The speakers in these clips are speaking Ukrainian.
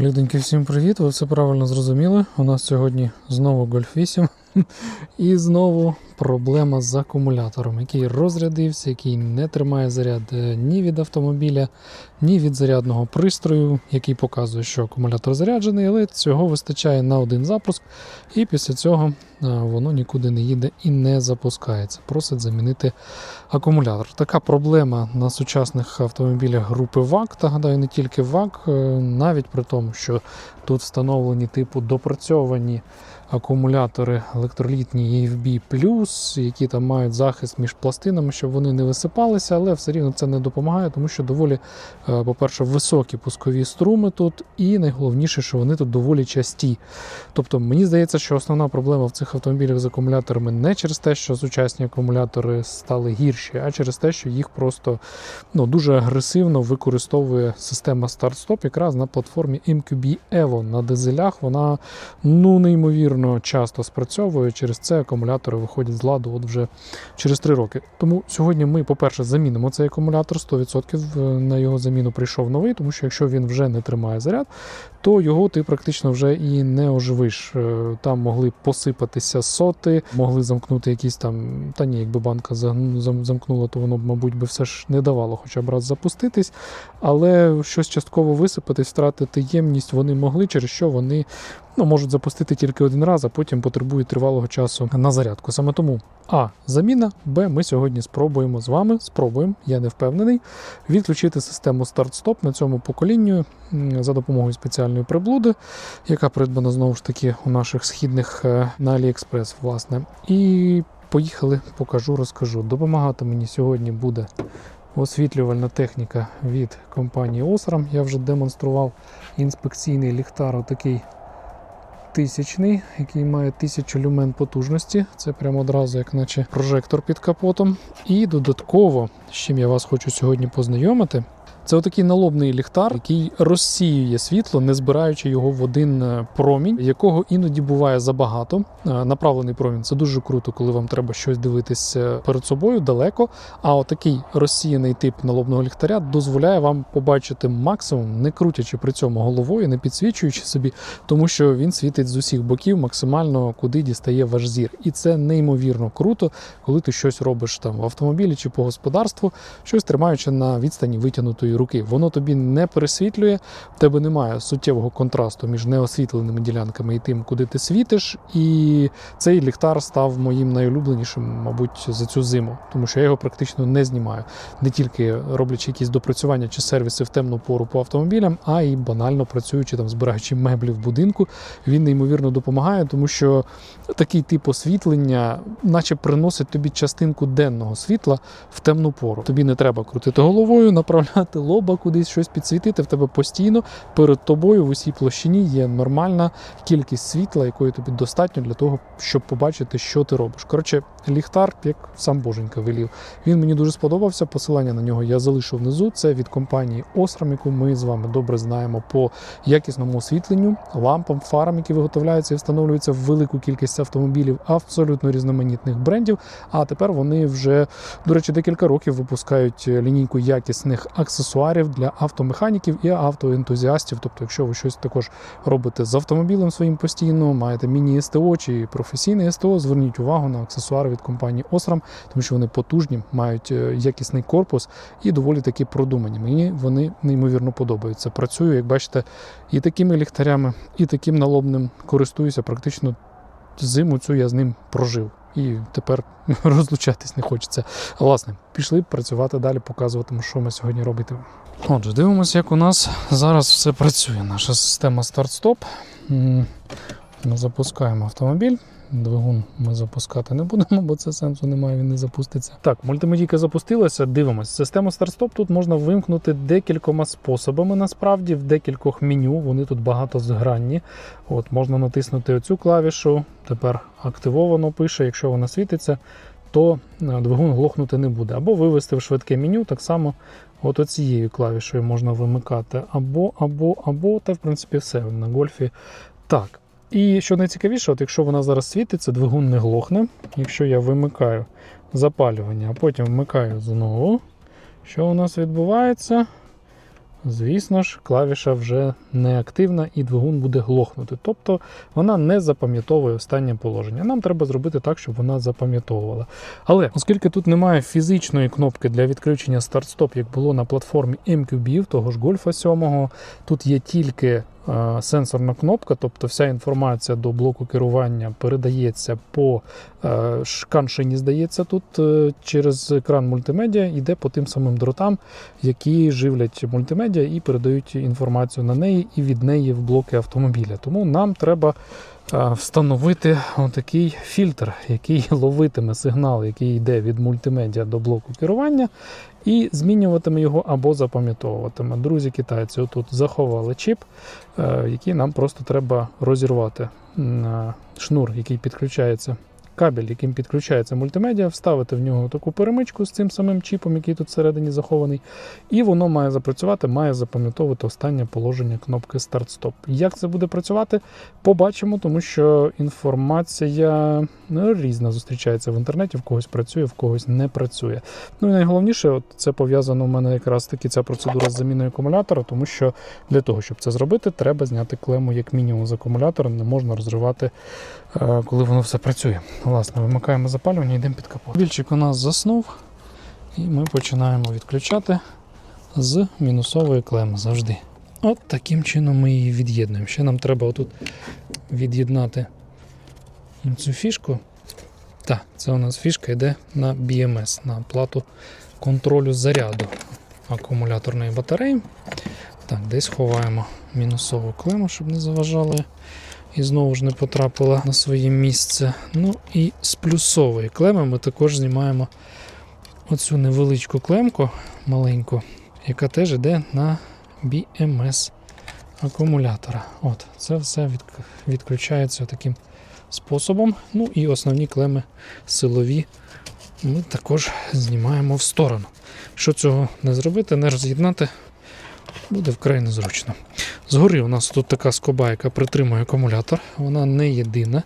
Люденьки, всім привіт! Ви все правильно зрозуміли. У нас сьогодні знову Golf 8 і знову проблема з акумулятором, який розрядився, який не тримає заряд е, ні від автомобіля, ні від зарядного пристрою, який показує, що акумулятор заряджений, але цього вистачає на один запуск, і після цього е, воно нікуди не їде і не запускається. Просить замінити акумулятор. Така проблема на сучасних автомобілях групи ВАК, та гадаю, не тільки ВАК, е, навіть при тому, що тут встановлені типу допрацьовані акумулятори електролітні EFB+, які там мають захист між пластинами, щоб вони не висипалися, але все рівно це не допомагає, тому що доволі, е, по-перше, високі пускові струми тут, і найголовніше, що вони тут доволі часті. Тобто, мені здається, що основна проблема в цих автомобілях з акумуляторами не через те, що сучасні акумулятори стали гірші, а через те, що їх просто ну, дуже агресивно використовує система старт-стоп якраз на платформі MQB Evo. На дизелях вона ну неймовірно часто спрацьовує. Через це акумулятори виходять з ладу от вже через 3 роки. Тому сьогодні ми, по-перше, замінимо цей акумулятор 100% на його заміну прийшов новий, тому що якщо він вже не тримає заряд, то його ти практично вже і не оживиш. Е, Там могли посипатися соти, могли замкнути якісь там. Та ні, якби банка замкнула, то воно б, мабуть, би все ж не давало хоча б раз запуститись. Але щось частково висипатись, втратити ємність вони могли, через що вони ну, можуть запустити тільки один раз, а потім потребують тривалого часу на зарядку. Саме тому А. Заміна, Б. Ми сьогодні спробуємо з вами, спробуємо, я не впевнений, відключити систему старт-стоп на цьому поколінню за допомогою спеціальної приблуди, яка придбана знову ж таки у наших східних е, на AliExpress, власне. І поїхали, покажу, розкажу. Допомагати мені сьогодні буде освітлювальна техніка від компанії Osram. Я вже демонстрував інспекційний ліхтар, отакий тисячний, який має 1000 люмен потужності. Це прямо одразу, як наче прожектор під капотом. І додатково, з чим я вас хочу сьогодні познайомити. Це отакий налобний ліхтар, який розсіює світло, не збираючи його в один е, промінь, якого іноді буває забагато. Е, Направлений промінь це дуже круто, коли вам треба щось дивитися перед собою далеко. А отакий розсіяний тип налобного ліхтаря дозволяє вам побачити максимум, не крутячи при цьому головою, не підсвічуючи собі, тому що він світить з усіх боків максимально куди дістає ваш зір. І це неймовірно круто, коли ти щось робиш там в автомобілі чи по господарству, щось тримаючи на відстані витягнутої руки. Воно тобі не пересвітлює, в тебе немає суттєвого контрасту між неосвітленими ділянками і тим, куди ти світиш. І цей ліхтар став моїм найулюбленішим, мабуть, за цю зиму, тому що я його практично не знімаю. Не тільки роблячи якісь допрацювання чи сервіси в темну пору по автомобілям, а й банально працюючи там, збираючи меблі в будинку. Він неймовірно допомагає, тому що такий тип освітлення, наче приносить тобі частинку денного світла в темну пору. Тобі не треба крутити головою, направляти лоба кудись щось підсвітити. В тебе постійно перед тобою в усій площині є нормальна кількість світла, якої тобі достатньо для того, щоб побачити, що ти робиш. Коротше, ліхтар, як сам боженька велів. Він мені дуже сподобався. Посилання на нього я залишу внизу. Це від компанії Osram, яку ми з вами добре знаємо по якісному освітленню, лампам, фарам, які виготовляються і встановлюються в велику кількість автомобілів абсолютно різноманітних брендів. А тепер вони вже, до речі, декілька років випускають лінійку якісних аксесуарів для автомеханіків і автоентузіастів. Тобто, якщо ви щось також робите з автомобілем своїм постійно, маєте міні-СТО чи професійне СТО, зверніть увагу на аксесуари від компанії Osram, тому що вони потужні, мають е, якісний корпус і доволі таки продумані. Мені вони неймовірно подобаються. Працюю, як бачите, і такими ліхтарями, і таким налобним користуюся. Практично зиму цю я з ним прожив. І тепер розлучатись не хочеться. Власне, пішли працювати далі, показуватиму, що ми сьогодні робити. Отже, дивимося, як у нас зараз все працює. Наша система старт-стоп. Запускаємо автомобіль. Двигун ми запускати не будемо, бо це сенсу немає, він не запуститься. Так, мультимедійка запустилася. Дивимось. Систему старт-стоп тут можна вимкнути декількома способами. Насправді, в декількох меню. Вони тут багато згранні. От можна натиснути оцю клавішу. Тепер активовано пише. Якщо вона світиться, то е, двигун глохнути не буде. Або вивести в швидке меню, так само от оцією клавішою можна вимикати. Або, або, або, та в принципі все на гольфі. Так. І що найцікавіше, от якщо вона зараз світиться, двигун не глохне. Якщо я вимикаю запалювання, а потім вмикаю знову, що у нас відбувається? звісно ж, клавіша вже не активна і двигун буде глохнути. Тобто вона не запам'ятовує останнє положення. Нам треба зробити так, щоб вона запам'ятовувала. Але оскільки тут немає фізичної кнопки для відключення старт-стоп, як було на платформі MQB, того ж Гольфа 7, тут є тільки сенсорна кнопка, тобто вся інформація до блоку керування передається по е, шканшині, здається, тут е, через екран мультимедіа йде по тим самим дротам, які живлять мультимедіа і передають інформацію на неї і від неї в блоки автомобіля. Тому нам треба встановити отакий фільтр, який ловитиме сигнал, який йде від мультимедіа до блоку керування, і змінюватиме його або запам'ятовуватиме. Друзі китайці отут заховали чіп, е, який нам просто треба розірвати шнур, який підключається. Кабель, яким підключається мультимедіа, вставити в нього таку перемичку з цим самим чіпом, який тут всередині захований, і воно має запрацювати, має запам'ятовувати останнє положення кнопки старт-стоп. Як це буде працювати, побачимо, тому що інформація ну, різна зустрічається в інтернеті, в когось працює, в когось не працює. Ну і найголовніше, от це пов'язано у мене якраз таки ця процедура з заміною акумулятора, тому що для того, щоб це зробити, треба зняти клему як мінімум з акумулятора, не можна розривати, е, коли воно все працює. Власне, вимикаємо запалювання, йдемо під капот. Більчик у нас заснув, і ми починаємо відключати з мінусової клеми завжди. От таким чином ми її від'єднуємо. Ще нам треба отут від'єднати цю фішку. Так, це у нас фішка йде на BMS, на плату контролю заряду акумуляторної батареї. Так, десь ховаємо мінусову клему, щоб не заважали і знову ж не потрапила на своє місце. Ну і з плюсової клеми ми також знімаємо оцю невеличку клемку маленьку, яка теж йде на BMS акумулятора. От, Це все відключається таким способом. Ну і основні клеми силові ми також знімаємо в сторону. Якщо цього не зробити, не роз'єднати, буде вкрай незручно. Згори у нас тут така скоба, яка притримує акумулятор. Вона не єдина.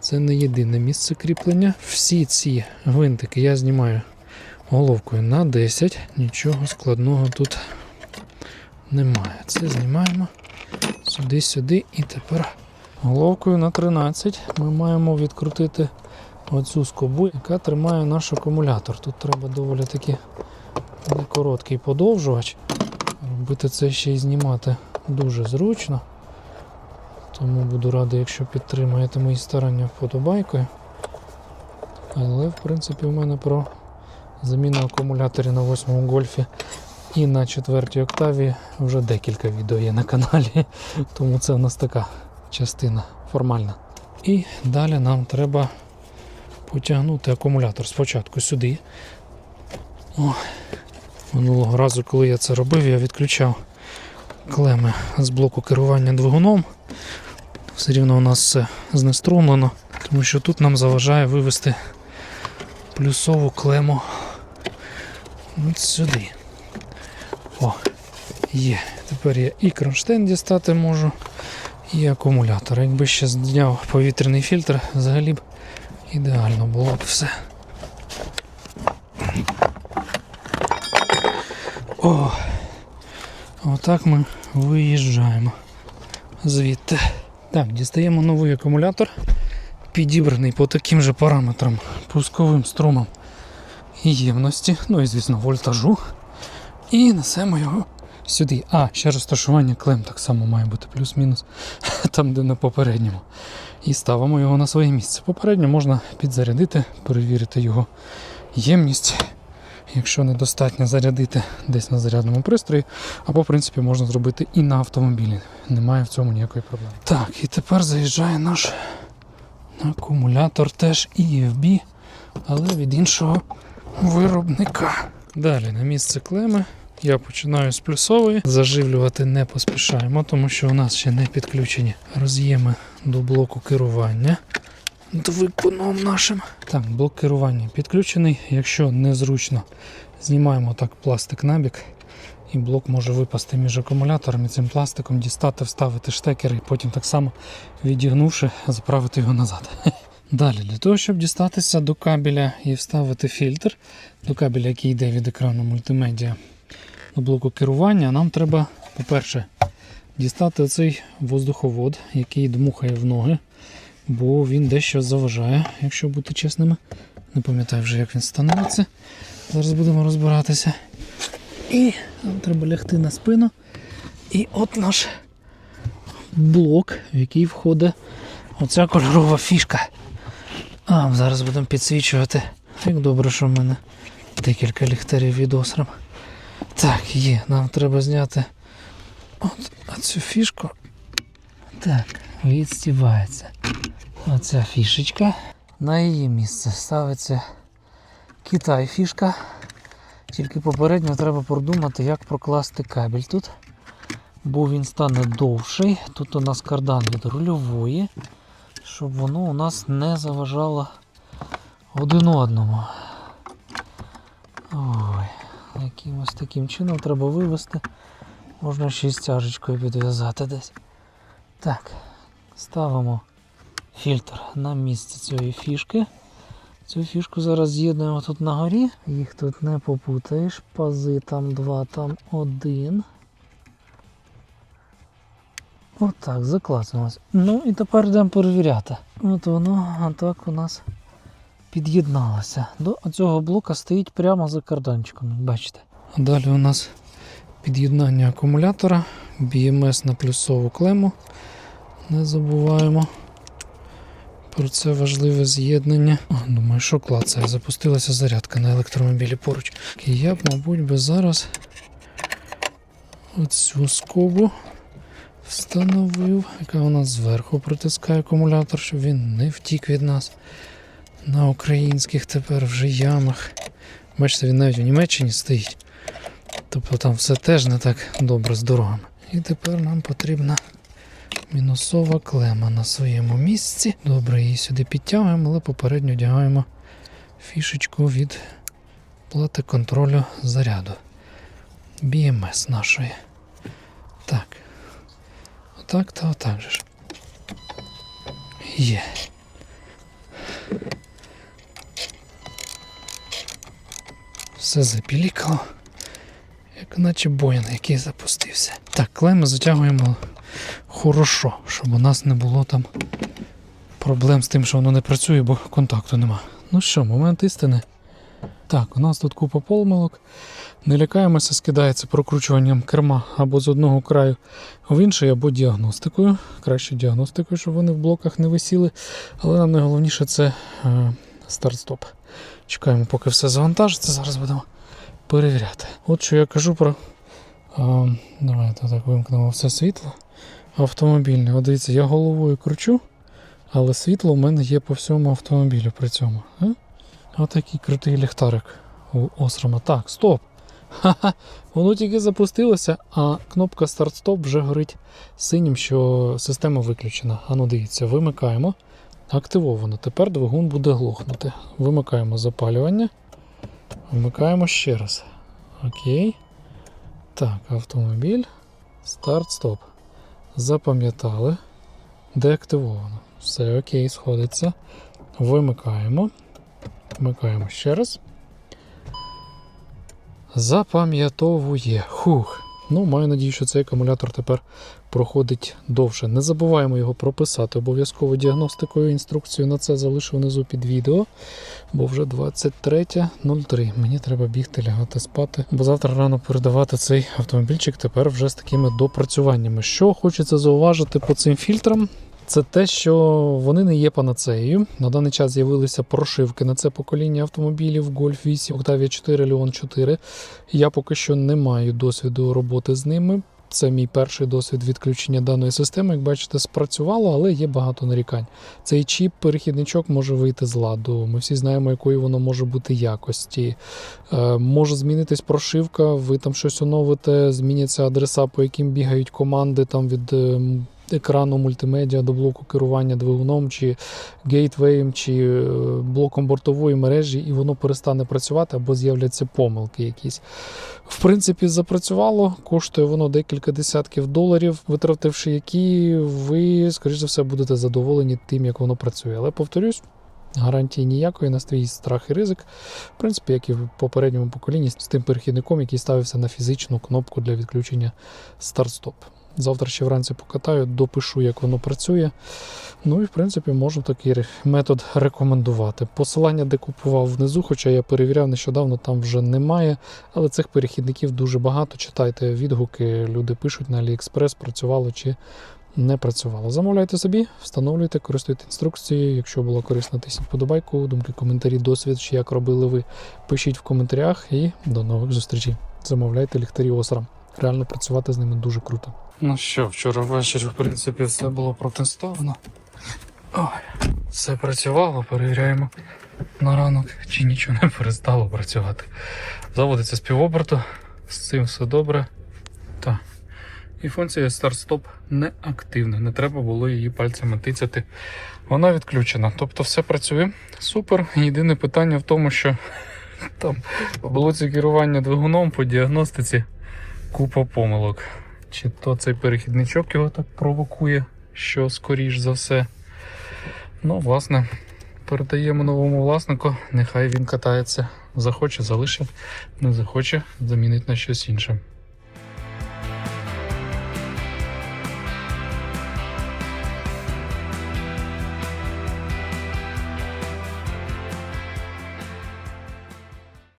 Це не єдине місце кріплення. Всі ці гвинтики я знімаю головкою на 10. Нічого складного тут немає. Це знімаємо сюди-сюди і тепер головкою на 13 ми маємо відкрутити оцю скобу, яка тримає наш акумулятор. Тут треба доволі таки короткий подовжувач. Робити це ще й знімати дуже зручно. Тому буду радий, якщо підтримаєте мої старання вподобайкою. Але, в принципі, у мене про заміну акумуляторів на 8 гольфі і на 4 октаві вже декілька відео є на каналі. Тому це у нас така частина формальна. І далі нам треба потягнути акумулятор спочатку сюди. О, минулого разу, коли я це робив, я відключав клеми з блоку керування двигуном. Все рівно у нас все знеструмлено, тому що тут нам заважає вивести плюсову клему от сюди. О, є. Тепер я і кронштейн дістати можу, і акумулятор. Якби ще зняв повітряний фільтр, взагалі б ідеально було б все. О, отак ми виїжджаємо звідти. Так, дістаємо новий акумулятор, підібраний по таким же параметрам пусковим струмам і ємності, ну і звісно вольтажу. І несемо його сюди. А, ще розташування клем так само має бути плюс-мінус, там, де на попередньому. І ставимо його на своє місце. Попередньо можна підзарядити, перевірити його ємність. Якщо недостатньо зарядити десь на зарядному пристрої, або, в принципі, можна зробити і на автомобілі. Немає в цьому ніякої проблеми. Так, і тепер заїжджає наш акумулятор теж EFB, але від іншого виробника. Далі на місце клеми я починаю з плюсової. Заживлювати не поспішаємо, тому що у нас ще не підключені роз'єми до блоку керування двигуном нашим. Так, блок керування підключений. Якщо незручно, знімаємо так пластик набік. І блок може випасти між акумулятором і цим пластиком, дістати, вставити штекер і потім так само відігнувши, заправити його назад. Далі, для того, щоб дістатися до кабеля і вставити фільтр, до кабеля, який йде від екрану мультимедіа, до блоку керування, нам треба, по-перше, дістати оцей воздуховод, який дмухає в ноги, бо він дещо заважає, якщо бути чесними. Не пам'ятаю вже, як він становиться. Зараз будемо розбиратися. І нам треба лягти на спину. І от наш блок, в який входить оця кольорова фішка. А, зараз будемо підсвічувати. Як добре, що в мене декілька ліхтарів від осрам. Так, є, нам треба зняти от цю фішку. Так, відстівається. Оця фішечка. На її місце ставиться Китай фішка. Тільки попередньо треба продумати, як прокласти кабель тут. Бо він стане довший. Тут у нас кардан від рульової, щоб воно у нас не заважало один одному. Ой, якимось таким чином треба вивести. Можна ще й стяжечкою підв'язати десь. Так, ставимо фільтр на місце цієї фішки. Цю фішку зараз з'єднуємо тут на горі. Їх тут не попутаєш. Пази там два, там один. Отак, заклацалось. Ну і тепер йдемо перевіряти. От воно а так у нас під'єдналося. До цього блока стоїть прямо за карданчиком, бачите. Далі у нас під'єднання акумулятора, BMS на плюсову клему. Не забуваємо про це важливе з'єднання. Думаю, що клацає. Запустилася зарядка на електромобілі поруч. І я б, мабуть, би зараз оцю скобу встановив, яка у нас зверху притискає акумулятор, щоб він не втік від нас на українських тепер вже ямах. Бачите, він навіть у Німеччині стоїть. Тобто там все теж не так добре з дорогами. І тепер нам потрібна мінусова клема на своєму місці. Добре, її сюди підтягуємо, але попередньо одягаємо фішечку від плати контролю заряду. BMS нашої. Так. Отак та отак же ж. Є. Все запілікало. Як наче боїн, який запустився. Так, клеми затягуємо хорошо, щоб у нас не було там проблем з тим, що воно не працює, бо контакту нема. Ну що, момент істини. Так, у нас тут купа помилок. Не лякаємося, скидається прокручуванням керма або з одного краю в інший, або діагностикою. Краще діагностикою, щоб вони в блоках не висіли. Але нам найголовніше це е, старт-стоп. Чекаємо, поки все завантажиться. Зараз будемо перевіряти. От що я кажу про. А, давайте так вимкнемо все світло. Автомобільне. От дивіться, я головою кручу, але світло в мене є по всьому автомобілю при цьому. А? Отакий крутий ліхтарик у Осрама. Так, стоп. Ха-ха. Воно тільки запустилося, а кнопка старт-стоп вже горить синім, що система виключена. Ану, дивіться, вимикаємо. Активовано. Тепер двигун буде глохнути. Вимикаємо запалювання. Вмикаємо ще раз. Окей. Так, автомобіль. Старт-стоп. Запам'ятали. Деактивовано. Все окей, сходиться. Вимикаємо. Вмикаємо ще раз. Запам'ятовує. Хух. Ну, маю надію, що цей акумулятор тепер проходить довше. Не забуваємо його прописати обов'язково діагностикою. Інструкцію на це залишу внизу під відео, бо вже 23.03. Мені треба бігти, лягати спати, бо завтра рано передавати цей автомобільчик тепер вже з такими допрацюваннями. Що хочеться зауважити по цим фільтрам. Це те, що вони не є панацеєю. На даний час з'явилися прошивки на це покоління автомобілів Golf 8, Octavia 4, Leon 4. Я поки що не маю досвіду роботи з ними. Це мій перший досвід відключення даної системи. Як бачите, спрацювало, але є багато нарікань. Цей чіп, перехідничок може вийти з ладу. Ми всі знаємо, якої воно може бути якості. Е, може змінитись прошивка, ви там щось оновите, зміняться адреса, по яким бігають команди там від. Екрану мультимедіа до блоку керування двигуном, чи гейтвеєм, чи е, блоком бортової мережі, і воно перестане працювати або з'являться помилки якісь. В принципі, запрацювало, коштує воно декілька десятків доларів, витративши які, ви, скоріш за все, будете задоволені тим, як воно працює. Але повторюсь, Гарантії ніякої на свій страх і ризик. В принципі, як і в попередньому поколінні з тим перехідником, який ставився на фізичну кнопку для відключення старт-стоп. Завтра ще вранці покатаю, допишу, як воно працює. Ну і в принципі можу такий метод рекомендувати. Посилання, де купував внизу, хоча я перевіряв нещодавно, там вже немає. Але цих перехідників дуже багато. Читайте відгуки, люди пишуть на AliExpress, працювало чи не працювало. Замовляйте собі, встановлюйте, користуйте інструкцією. Якщо було корисно, тисніть подобайку, думки, коментарі, досвід, чи як робили ви, пишіть в коментарях і до нових зустрічей. Замовляйте ліхтарі Осрам. Реально працювати з ними дуже круто. Ну що, вчора ввечері, в принципі, все було протестовано. Ой, все працювало, перевіряємо на ранок, чи нічого не перестало працювати. Заводиться з півоберту, з цим все добре. Так. І функція старт-стоп не активна, не треба було її пальцями тицяти. Вона відключена. Тобто все працює супер. Єдине питання в тому, що там в блоці керування двигуном по діагностиці купа помилок. Чи то цей перехідничок його так провокує, що скоріш за все. Ну, власне, передаємо новому власнику, нехай він катається. Захоче, залишить, не захоче, замінить на щось інше.